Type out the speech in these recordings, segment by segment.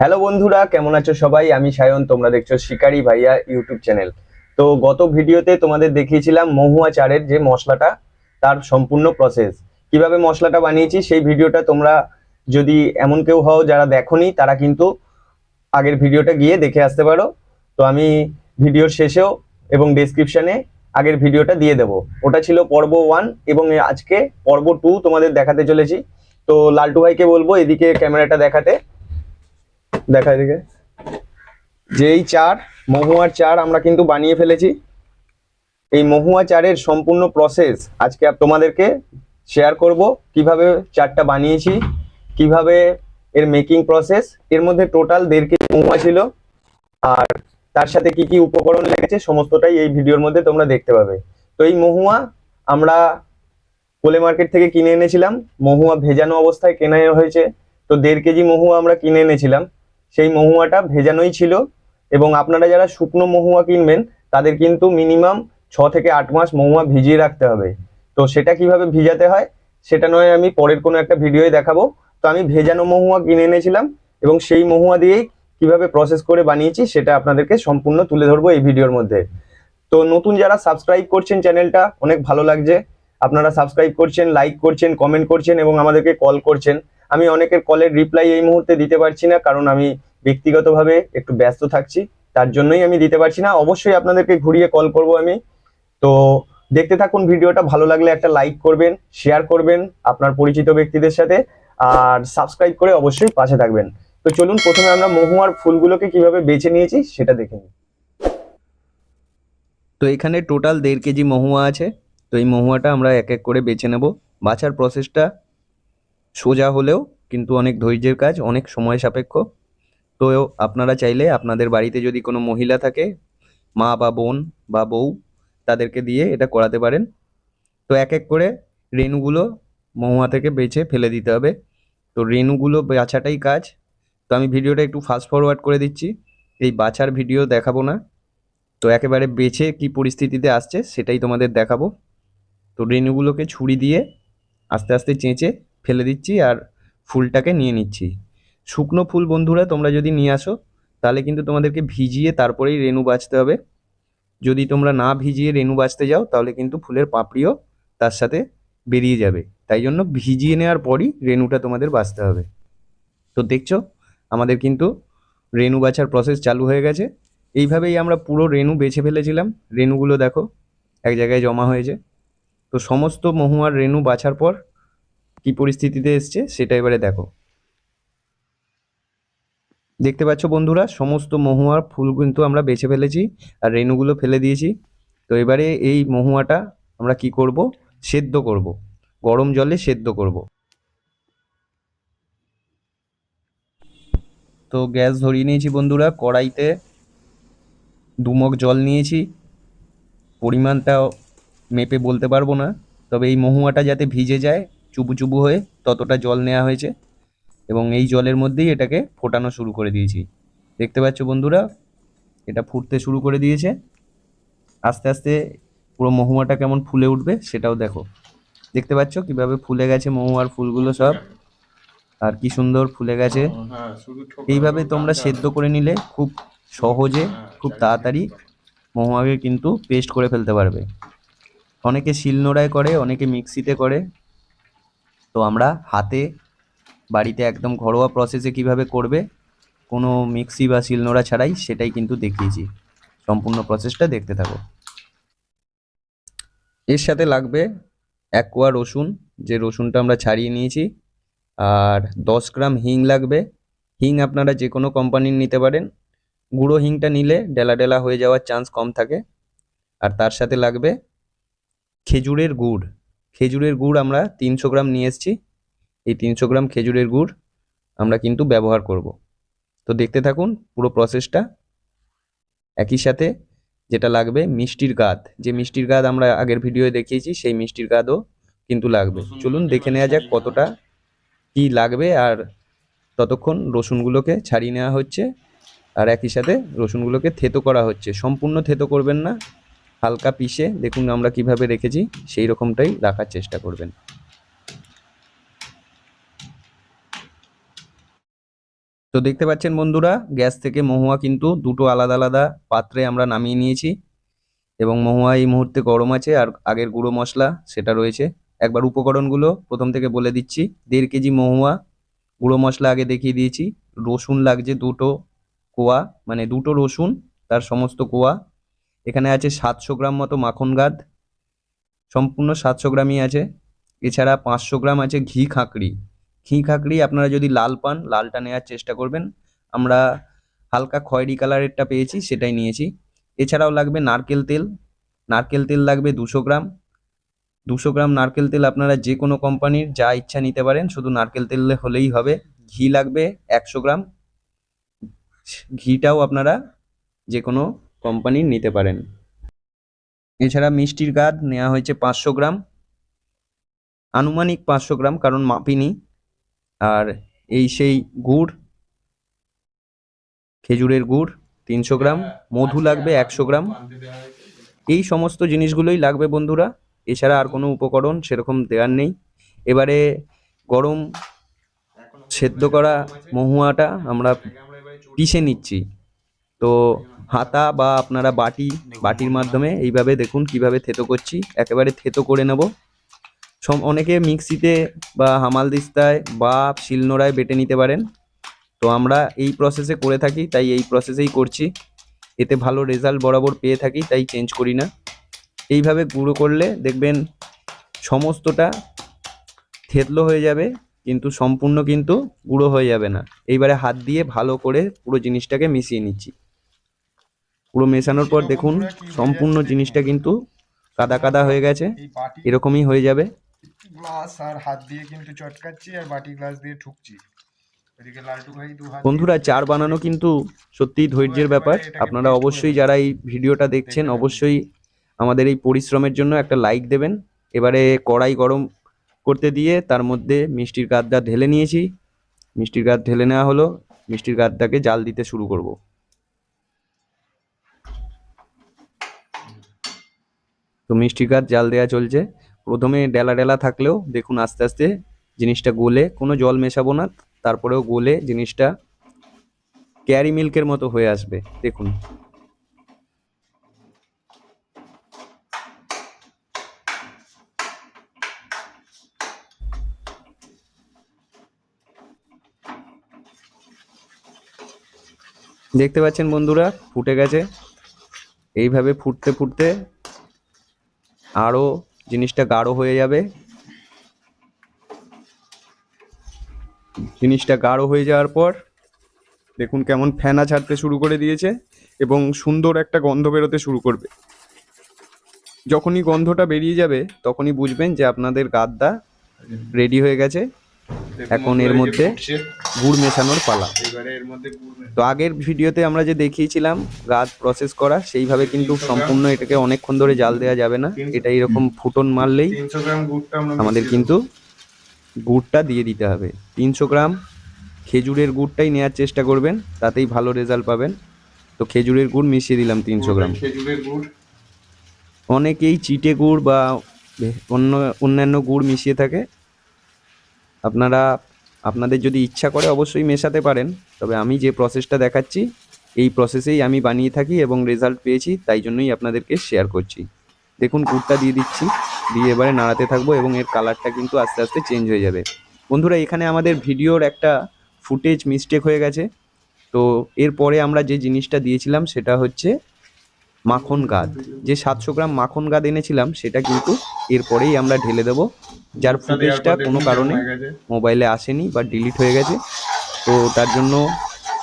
Hello বন্ধুরা, কেমন আছো সবাই? আমি সায়ন, তোমরা দেখছ শিকারি ভাইয়া ইউটিউব চ্যানেল। তো গত ভিডিওতে তোমাদের দেখিয়েছিলাম মহুয়া চারের যে মশলাটা, তার সম্পূর্ণ প্রসেস কীভাবে মশলাটা বানিয়েছি, সেই ভিডিওটা তোমরা যদি এমন কেউ হও যারা দেখোনি, তারা কিন্তু আগের ভিডিওটা গিয়ে দেখে আসতে পারো। তো আমি ভিডিওর শেষেও এবং ডেসক্রিপশনে আগের ভিডিওটা দিয়ে দেবো। ওটা ছিল পর্ব ওয়ান এবং আজকে পর্ব টু তোমাদের দেখাতে চলেছি। তো লালটু ভাইকে বলব এদিকে ক্যামেরাটা দেখাতে। দেখা এদিকে। যে এই চার, মহুয়ার চার আমরা কিন্তু বানিয়ে ফেলেছি। এই মহুয়া চারের সম্পূর্ণ প্রসেস আজকে তোমাদেরকে শেয়ার করব, কীভাবে চারটা বানিয়েছি, কীভাবে এর মেকিং প্রসেস এর মধ্যে টোটাল দেড় কেজি মহুয়া ছিল, আর তার সাথে কি কি উপকরণ লেগেছে, সমস্তটাই এই ভিডিওর মধ্যে তোমরা দেখতে পাবে। তো এই মহুয়া আমরা কোলে মার্কেট থেকে কিনে এনেছিলাম। মহুয়া ভেজানো অবস্থায় কেনা হয়েছে। তো দেড় কেজি মহুয়া আমরা কিনে এনেছিলাম। সেই মহুয়াটা ভেজানোই ছিল এবং আপনারা যারা শুকনো মহুয়া কিনবেন, তাদের কিন্তু মিনিমাম ছ থেকে আট মাস মহুয়া ভিজিয়ে রাখতে হবে। তো সেটা কীভাবে ভিজাতে হয়, সেটা নয় আমি পরের কোনো একটা ভিডিওয়ে দেখাবো। তো আমি ভেজানো মহুয়া কিনে এনেছিলাম এবং সেই মহুয়া দিয়েই কীভাবে প্রসেস করে বানিয়েছি সেটা আপনাদেরকে সম্পূর্ণ তুলে ধরবো এই ভিডিওর মধ্যে। তো নতুন যারা সাবস্ক্রাইব করছেন চ্যানেলটা, অনেক ভালো লাগছে। আপনারা সাবস্ক্রাইব করছেন লাইক করছেন কমেন্ট করছেন এবং আমাদেরকে কল করছেন। আমি অনেকের কলের রিপ্লাই এই মুহূর্তে দিতে পারছি না, কারণ আমি ব্যক্তিগতভাবে একটু ব্যস্ত থাকছি, তার জন্যই আমি দিতে পারছি না। অবশ্যই আপনাদেরকে ঘুরিয়ে কল করব আমি। তো দেখতে থাকুন, ভিডিওটা ভালো লাগলে একটা লাইক করবেন শেয়ার করবেন আপনার পরিচিত ব্যক্তিদের সাথে, আর সাবস্ক্রাইব করে অবশ্যই পাশে থাকবেন। তো চলুন, প্রথমে আমরা মহুয়ার ফুলগুলোকে কীভাবে বেছে নিয়েছি সেটা দেখে নিই। তো এখানে টোটাল দেড় কেজি মহুয়া আছে। তো এই মহুয়াটা আমরা এক এক করে বেছে নেব। বাছার প্রসেসটা সোজা হলেও কিন্তু অনেক ধৈর্যের কাজ, অনেক সময় সাপেক্ষ। তো আপনারা চাইলে আপনাদের বাড়িতে যদি কোনো মহিলা থাকে, মা বা বোন বা বউ, তাদেরকে দিয়ে এটা করাতে পারেন। তো এক এক করে রেণুগুলো মহুয়া থেকে বেছে ফেলে দিতে হবে। তো রেণুগুলো বাছাটাই কাজ। তো আমি ভিডিওটা একটু ফাস্ট ফরওয়ার্ড করে দিচ্ছি। এই বাছার ভিডিও দেখাবো না। তো একেবারে বেছে কি পরিস্থিতিতে আসছে সেটাই তোমাদের দেখাবো। তো রেণুগুলোকে ছুরি দিয়ে আস্তে আস্তে চেঁচে ফেলে দিচ্ছি আর ফুলটাকে নিয়ে নিচ্ছি। শুকনো ফুল বন্ধুরা, তোমরা যদি নিয়ে আসো, তাহলে কিন্তু তোমাদেরকে ভিজিয়ে তারপরেই রেণু বাছতে হবে। যদি তোমরা না ভিজিয়ে রেণু বাছতে যাও, তাহলে কিন্তু ফুলের পাপড়িও তার সাথে বেরিয়ে যাবে। তাই জন্য ভিজিয়ে নেওয়ার পরই রেণুটা তোমাদের বাছতে হবে। তো দেখছ, আমাদের কিন্তু রেণু বাছার প্রসেস চালু হয়ে গেছে। এইভাবেই আমরা পুরো রেণু বেছে ফেলেছিলাম। রেণুগুলো দেখো, এক জায়গায় জমা হয়েছে। তো সমস্ত মহুয়ার রেণু বাছার পর কি পরিস্থিতিতে এসছে সেটা এবারে দেখো। দেখতে পাচ্ছ বন্ধুরা, সমস্ত মহুয়ার ফুল কিন্তু আমরা বেছে ফেলেছি আর রেণুগুলো ফেলে দিয়েছি। তো এবারে এই মহুয়াটা আমরা কি করব? সেদ্ধ করব। গরম জলে সেদ্ধ করব। তো গ্যাস ধরিয়ে নিয়েছি বন্ধুরা, কড়াইতে দুমগ জল নিয়েছি। পরিমাণটা মেপে বলতে পারব না, তবে এই মহুয়াটা যাতে ভিজে যায় চুবু চুবু হয়ে ততটা জল নেওয়া হয়েছে এবং এই জলের মধ্যেই এটাকে ফোটানো শুরু করে দিয়েছি। দেখতে পাচ্ছ বন্ধুরা এটা ফুটতে শুরু করে দিয়েছে। আস্তে আস্তে পুরো মহুয়াটা কেমন ফুলে উঠবে সেটাও দেখো। দেখতে পাচ্ছ কীভাবে ফুলে গেছে মহুয়ার ফুলগুলো সব? আর কি সুন্দর ফুলে গেছে। এইভাবে তোমরা সেদ্ধ করে নিলে খুব সহজে খুব তাড়াতাড়ি মহুয়াকে কিন্তু পেস্ট করে ফেলতে পারবে। অনেকে শিলনোড়ায় করে অনেকে মিক্সিতে করে তো আমরা হাতে বাড়িতে একদম ঘরোয়া প্রসেসে কীভাবে করবে, কোনো মিক্সি বা শিলনোড়া ছাড়াই সেটাই কিন্তু দেখিয়েছি। সম্পূর্ণ প্রসেসটা দেখতে থাকো। এর সাথে লাগবে এক কোয়া রসুন, যে রসুনটা আমরা ছাড়িয়ে নিয়েছি। আর দশ গ্রাম হিং লাগবে। হিং আপনারা যে কোনো কোম্পানির নিতে পারেন। গুঁড়ো হিংটা নিলে ডেলা ডেলা হয়ে যাওয়ার চান্স কম থাকে। আর তার সাথে লাগবে খেজুরের গুড়। খেজুরের গুড় আমরা তিনশো গ্রাম নিয়ে এসেছি। এই তিনশো গ্রাম খেজুরের গুড় আমরা কিন্তু ব্যবহার করব। তো দেখতে থাকুন পুরো প্রসেসটা। একই সাথে যেটা লাগবে মিষ্টির গাদ। যে মিষ্টির গাদ আমরা আগের ভিডিওয়ে দেখিয়েছি, সেই মিষ্টির গাদও কিন্তু লাগবে। চলুন দেখে নেওয়া যাক কতটা কি লাগবে আর ততক্ষণ রসুনগুলোকে ছাড়িয়ে নেওয়া হচ্ছে। আর একই সাথে রসুনগুলোকে থেতো করা হচ্ছে। সম্পূর্ণ থেতো করবেন না। হালকা পিষে দেখুন আমরা কীভাবে রেখেছি, সেই রকমটাই রাখার চেষ্টা করবেন। তো দেখতে পাচ্ছেন বন্ধুরা, গ্যাস থেকে মহুয়া কিন্তু দুটো আলাদা আলাদা পাত্রে আমরা নামিয়ে নিয়েছি এবং মহুয়া এই মুহূর্তে গরম আছে আর আগের গুঁড়ো মশলা সেটা রয়েছে। একবার উপকরণগুলো প্রথম থেকে বলে দিচ্ছি, দেড় কেজি মহুয়া, গুঁড়ো মশলা আগে দেখিয়ে দিয়েছি, রসুন লাগছে দুটো কোয়া মানে দুটো রসুন, তার সমস্ত কোয়া এখানে আছে সাতশো গ্রাম মতো মাখন গাদ, সম্পূর্ণ সাতশো গ্রামই আছে। এছাড়া পাঁচশো গ্রাম আছে ঘি খাঁকড়ি। ঘি খাঁকড়ি আপনারা যদি লাল পান, লালটা নেওয়ার চেষ্টা করবেন। আমরা হালকা খয়েরি কালারেরটা পেয়েছি, সেটাই নিয়েছি। এছাড়াও লাগবে নারকেল তেল। নারকেল তেল লাগবে দুশো গ্রাম। দুশো গ্রাম নারকেল তেল আপনারা যে কোনো কোম্পানির যা ইচ্ছা নিতে পারেন, শুধু নারকেল তেল হলেই হবে। ঘি লাগবে একশো গ্রাম। ঘিটাও আপনারা যে কোনো কোম্পানির নিতে পারেন। এছাড়া মিষ্টির গাদ নেওয়া হয়েছে পাঁচশো গ্রাম। আনুমানিক পাঁচশো গ্রাম, কারণ মাপিনি। আর এই সেই গুড়, খেজুরের গুড়, তিনশো গ্রাম। মধু লাগবে একশো গ্রাম। এই সমস্ত জিনিসগুলোই লাগবে বন্ধুরা। এছাড়া আর কোনো উপকরণ সেরকম দেওয়ার নেই। এবারে গরম সেদ্ধ করা মহুয়াটা আমরা পিষে নিচ্ছি। তো হাতা বা আপনারা বাটি বাটির মাধ্যমে এইভাবে দেখুন কীভাবে থেতো করছি। একেবারে থেতো করে নেব। সম অনেকে মিক্সিতে বা হামাল দিস্তায় বা শিলনোড়ায় বেটে নিতে পারেন। তো আমরা এই প্রসেসে করে থাকি তাই এই প্রসেসেই করছি। এতে ভালো রেজাল্ট বরাবর পেয়ে থাকি তাই চেঞ্জ করি না। এইভাবে গুঁড়ো করলে দেখবেন সমস্তটা থেতলো হয়ে যাবে কিন্তু সম্পূর্ণ কিন্তু গুঁড়ো হয়ে যাবে না। এইবারে হাত দিয়ে ভালো করে পুরো জিনিসটাকে মিশিয়ে নিচ্ছি। পুরো মেশানোর পর দেখুন সম্পূর্ণ জিনিসটা কিন্তু কাদা কাদা হয়ে গেছে। এরকমই হয়ে যাবে। গ্লাস আর হাত দিয়ে কিন্তু চটকাচ্ছি আর বাটি গ্লাস দিয়ে ঠুকছি। এদিকে লালটু ভাই দু হাত বন্ধুরা চার বানানো কিন্তু সত্যিই ধৈর্যের ব্যাপার। আপনারা অবশ্যই যারা এই ভিডিওটা দেখছেন অবশ্যই আমাদের এই পরিশ্রমের জন্য একটা লাইক দেবেন। এবারে কড়াই গরম করতে দিয়ে তার মধ্যে মিষ্টির গাদটা ঢেলে নিয়েছি। মিষ্টির গাদ ঢেলে নেওয়া হলো। মিষ্টির গাদটাকে জাল দিতে শুরু করব। তো মিষ্টির গাদ জাল দেওয়া চলছে। প্রথমে ডেলা ডেলা থাকলেও দেখুন আস্তে আস্তে জিনিসটা গলে, কোনো জল মেশাবো না, তারপরেও গলে জিনিসটা ক্যারি মিল্কের মতো হয়ে আসবে, দেখুন। দেখতে পাচ্ছেন বন্ধুরা, ফুটে গেছে। এইভাবে ফুটতে ফুটতে আরও জিনিসটা গাঢ় হয়ে যাবে। জিনিসটা গাঢ় হয়ে যাওয়ার পর দেখুন কেমন ফ্যানা ছাড়তে শুরু করে দিয়েছে এবং সুন্দর একটা গন্ধ বেরোতে শুরু করবে। যখনই গন্ধটা বেরিয়ে যাবে তখনই বুঝবেন যে আপনাদের গাদ্দা রেডি হয়ে গেছে। এখন এর মধ্যে গুড় মেশানোর পালা। তো আগের ভিডিওতে আমরা যে দেখিয়েছিলাম গাদ প্রসেস করা সেইভাবে কিন্তু সম্পূর্ণ এটাকে অনেকক্ষণ ধরে জাল দেওয়া যাবে না। এটা এরকম ফুটন মারলেই গুড়টা আমাদের কিন্তু গুড়টা দিয়ে দিতে হবে। তিনশো গ্রাম খেজুরের গুড়টাই নেওয়ার চেষ্টা করবেন তাতেই ভালো রেজাল্ট পাবেন। তো খেজুরের গুড় মিশিয়ে দিলাম তিনশো গ্রাম। খেজুরের গুড়। অনেকেই চিটে গুড় বা অন্য অন্যান্য গুড় মিশিয়ে থাকে আপনারা, আপনাদের যদি ইচ্ছা করে অবশ্যই মেশাতে পারেন, তবে আমি যে প্রসেসটা দেখাচ্ছি, এই প্রসেসেই আমি বানিয়ে থাকি এবং রেজাল্ট পেয়েছি, তাই জন্যই আপনাদেরকে শেয়ার করছি। দেখুন গুড়টা দিয়ে দিচ্ছি, দিয়ে এবারে নাড়াতে থাকব এবং এর কালারটা কিন্তু আস্তে আস্তে চেঞ্জ হয়ে যাবে। বন্ধুরা, এখানে আমাদের ভিডিওর একটা ফুটেজ মিস্টেক হয়ে গেছে। তো এরপরে আমরা যে জিনিসটা দিয়েছিলাম, সেটা হচ্ছে মাখন গাদ। যে সাতশো গ্রাম মাখন গাদ এনেছিলাম সেটা কিন্তু এরপরেই আমরা ঢেলে দেবো। যার ফুটেজটা কোনো কারণে। মোবাইলে আসেনি বা ডিলিট হয়ে গেছে। তো তার জন্য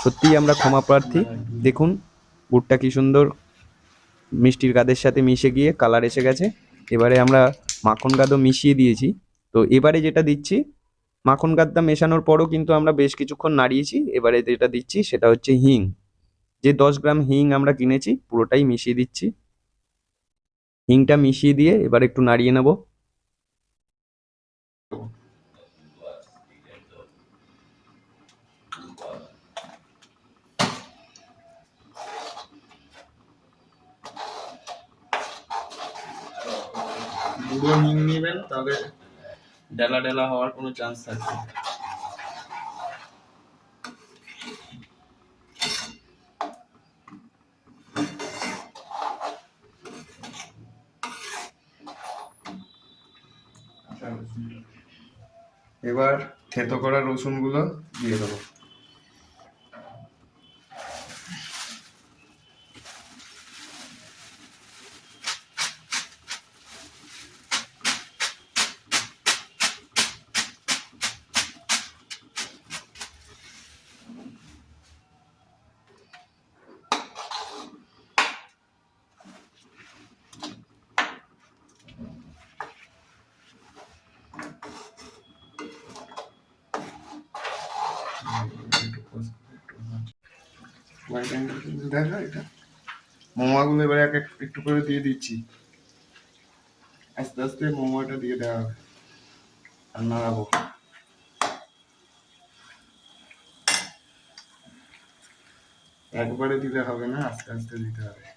সত্যিই আমরা ক্ষমা প্রার্থী। দেখুন গুড়টা কি সুন্দর। মিষ্টির গাদের সাথে মিশে গিয়ে কালার এসে গেছে। এবারে আমরা মাখন গাদও মিশিয়ে দিয়েছি। তো এবারে যেটা দিচ্ছি মাখন গাদটা মেশানোর পরও কিন্তু আমরা বেশ কিছুক্ষণ নাড়িয়েছি। এবারে যেটা দিচ্ছি সেটা হচ্ছে হিং। যে দশ গ্রাম হিং আমরা কিনেছি, পুরোটাই মিশিয়ে দিচ্ছি। হিংটা মিশিয়ে দিয়ে এবার একটু নাড়িয়ে নেব। নেবেন তাহলে ডেলা ডেলা হওয়ার কোনো চান্স থাকবে এবার থেতো করা রসুনগুলো দিয়ে দেবো। দেখা এটা। মোমাগুলো এক এক একটু করে দিয়ে দিচ্ছি। আস্তে আস্তে মোমোটা দিয়ে দেওয়া হবে। আর নাড়াবো। একবারে দিলে হবে না, আস্তে আস্তে দিতে হবে।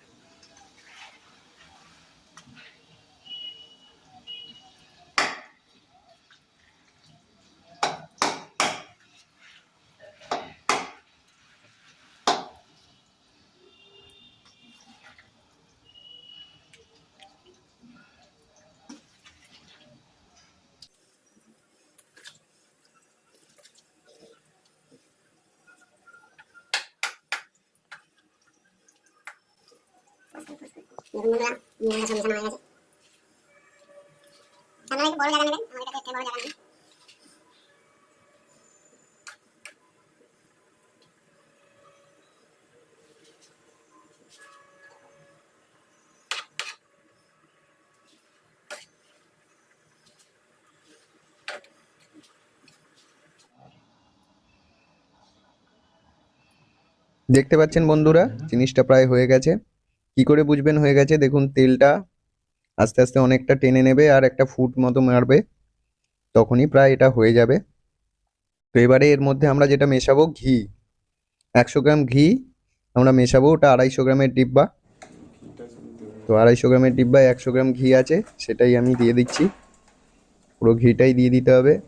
দেখতে পাচ্ছেন বন্ধুরা জিনিসটা প্রায় হয়ে গেছে। কি করে বুঝবেন? হয়ে গেছে। দেখুন, তেলটা আস্তে আস্তে অনেকটা টেনে নেবে আর একটা ফুট মতো মারবে। তখনই প্রায় এটা হয়ে যাবে। তো এবারে এর মধ্যে আমরা যেটা মেশাবো, ঘি। একশো গ্রাম ঘি আমরা মেশাবো, ওটা আড়াইশো গ্রামের ডিব্বা। তো আড়াইশো গ্রামের ডিব্বায় একশো গ্রাম ঘি আছে, সেটাই আমি দিয়ে দিচ্ছি। পুরো ঘিটাই দিয়ে দিতে হবে।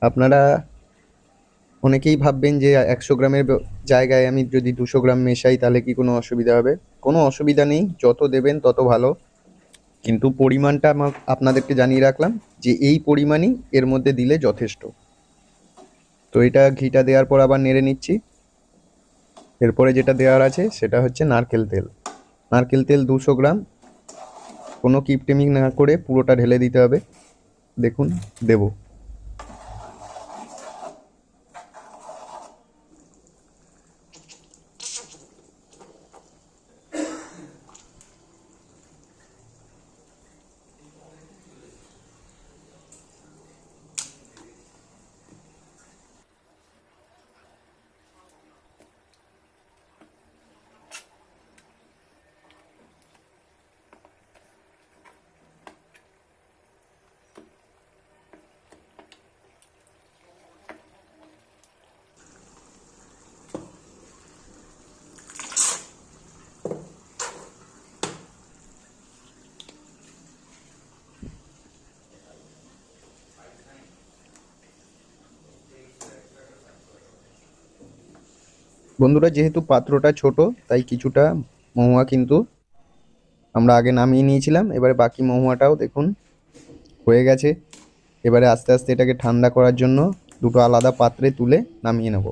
আপনারা অনেকেই ভাববেন যে একশো গ্রামের জায়গায় আমি যদি দুশো গ্রাম মেশাই, তাহলে কি কোনো অসুবিধা হবে? কোনো অসুবিধা নেই, যত দেবেন তত ভালো। কিন্তু পরিমাণটা আমার আপনাদেরকে জানিয়ে রাখলাম যে এই পরিমাণই এর মধ্যে দিলে যথেষ্ট। তো এটা ঘিটা দেওয়ার পর আবার নেড়ে নিচ্ছি। এরপরে যেটা দেওয়ার আছে, সেটা হচ্ছে নারকেল তেল। নারকেল তেল দুশো গ্রাম। কোনো কিপটেমিক না করে পুরোটা ঢেলে দিতে হবে। দেখুন, দেবো। বন্ধুরা যেহেতু পাত্রটা ছোট তাই কিছুটা মহুয়া কিন্তু আমরা আগে নামিয়ে নিয়েছিলাম। এবারে বাকি মহুয়াটাও দেখুন হয়ে গেছে। এবারে আস্তে আস্তে এটাকে ঠান্ডা করার জন্য দুটো আলাদা পাত্রে তুলে নামিয়ে নেব।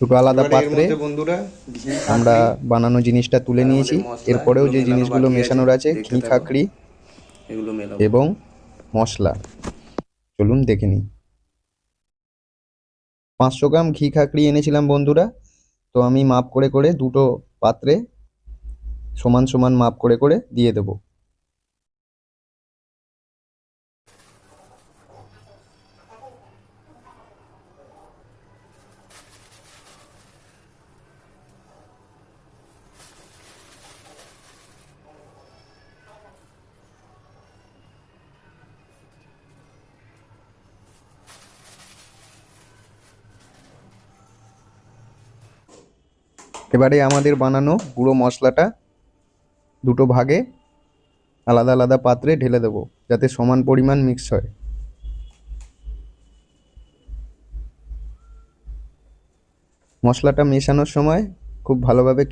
দুটো আলাদা পাত্রে বন্ধুরা আমরা বানানো জিনিসটা তুলে নিয়েছি। এরপরেও যে জিনিসগুলো মেশানোর আছে ঘি খাকড়ি এবং মশলা। চলুন দেখে নিই। পাঁচশো গ্রাম ঘি খাকড়ি এনেছিলাম বন্ধুরা। তো আমি মাপ করে করে দুটো পাত্রে সমান সমান মাপ করে করে দিয়ে দেবো। এবারে আমাদের বানানো গুঁড়ো মশলাটা দুটো ভাগে আলাদা আলাদা পাত্রে ঢেলে দেবো, যাতে সমান পরিমাণ মিক্স হয়। মশলাটা মেশানোর সময় খুব ভালোভাবে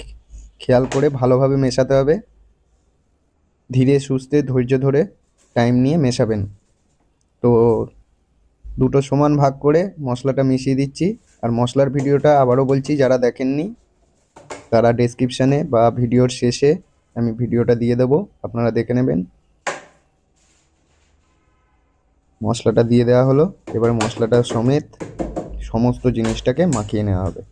খেয়াল করে ভালোভাবে মেশাতে হবে। ধীরে সুস্থে ধৈর্য ধরে টাইম নিয়ে মেশাবেন। তো দুটো সমান ভাগ করে মশলাটা মিশিয়ে দিচ্ছি। আর মশলার ভিডিওটা আবারও বলছি, যারা দেখেননি তারা ডেসক্রিপশানে বা ভিডিওর শেষে আমি ভিডিওটা দিয়ে দেবো। আপনারা দেখে নেবেন। মশলাটা দিয়ে দেওয়া হলো। এবার মশলাটা সমেত সমস্ত জিনিসটাকে মাখিয়ে নেওয়া হবে।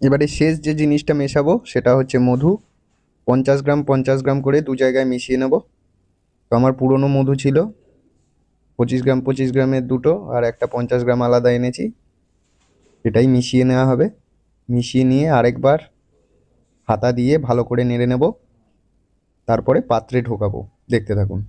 এবারে শেষ যে জিনিসটা মেশাবো, সেটা হচ্ছে মধু। পঞ্চাশ গ্রাম পঞ্চাশ গ্রাম করে দু জায়গায় মিশিয়ে নেব। তো আমার পুরনো মধু ছিল, পঁচিশ গ্রাম, পঁচিশ গ্রামের দুটো, আর একটা পঞ্চাশ গ্রাম আলাদা এনেছি। এটাই মিশিয়ে নেওয়া হবে। মিশিয়ে নিয়ে আরেকবার হাতা দিয়ে ভালো করে নেড়ে নেব। তারপরে পাত্রে ঢোকাবো। দেখতে থাকুন।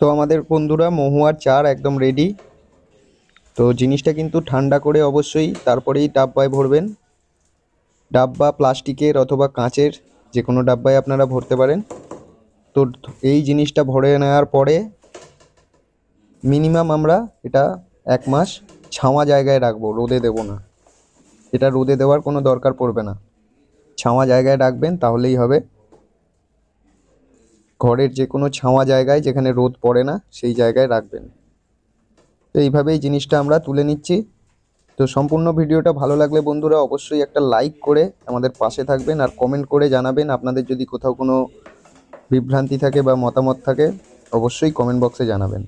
তো আমাদের বন্ধুরা মহুয়ার চার একদম রেডি তো জিনিসটা কিন্তু ঠান্ডা করে অবশ্যই তারপরেই ডাব্বায় ভরবেন। ডাব্বা প্লাস্টিকের অথবা কাঁচের যে কোনো ডাব্বায় আপনারা ভরতে পারেন। তো এই জিনিসটা ভরে নেওয়ার পরে মিনিমাম আমরা এটা এক মাস ছাওয়া জায়গায় রাখব, রোদে দেবো না। এটা রোদে দেওয়ার কোনো দরকার পড়বে না। ছাওয়া জায়গায় রাখবেন, তাহলেই হবে। ঘরের যে কোনো ছাওয়া জায়গায় যেখানে রোদ পড়ে না, সেই জায়গায় রাখবেন। তো এইভাবেই জিনিসটা আমরা তুলে নিচ্ছি। তো সম্পূর্ণ ভিডিওটা ভালো লাগলে বন্ধুরা অবশ্যই একটা লাইক করে আমাদের পাশে থাকবেন আর কমেন্ট করে জানাবেন আপনাদের যদি কোথাও কোনো বিভ্রান্তি থাকে বা মতামত থাকে, অবশ্যই কমেন্ট বক্সে জানাবেন।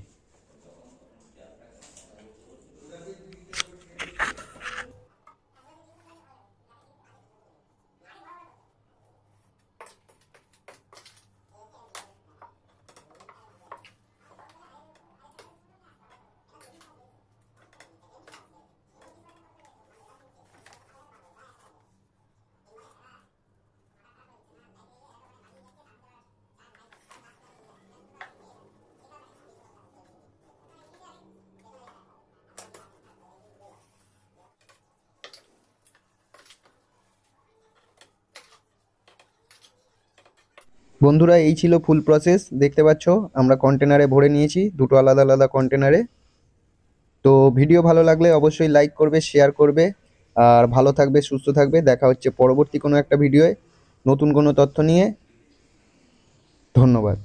বন্ধুরা, এই ছিল ফুল প্রসেস দেখতে পাচ্ছ? আমরা কন্টেনারে ভরে নিয়েছি, দুটো আলাদা আলাদা কন্টেনারে তো ভিডিও ভালো লাগলে অবশ্যই লাইক করবে শেয়ার করবে, আর ভালো থাকবে, সুস্থ থাকবে। দেখা হচ্ছে পরবর্তী কোনো একটা ভিডিওয়ে নতুন কোনো তথ্য নিয়ে। ধন্যবাদ।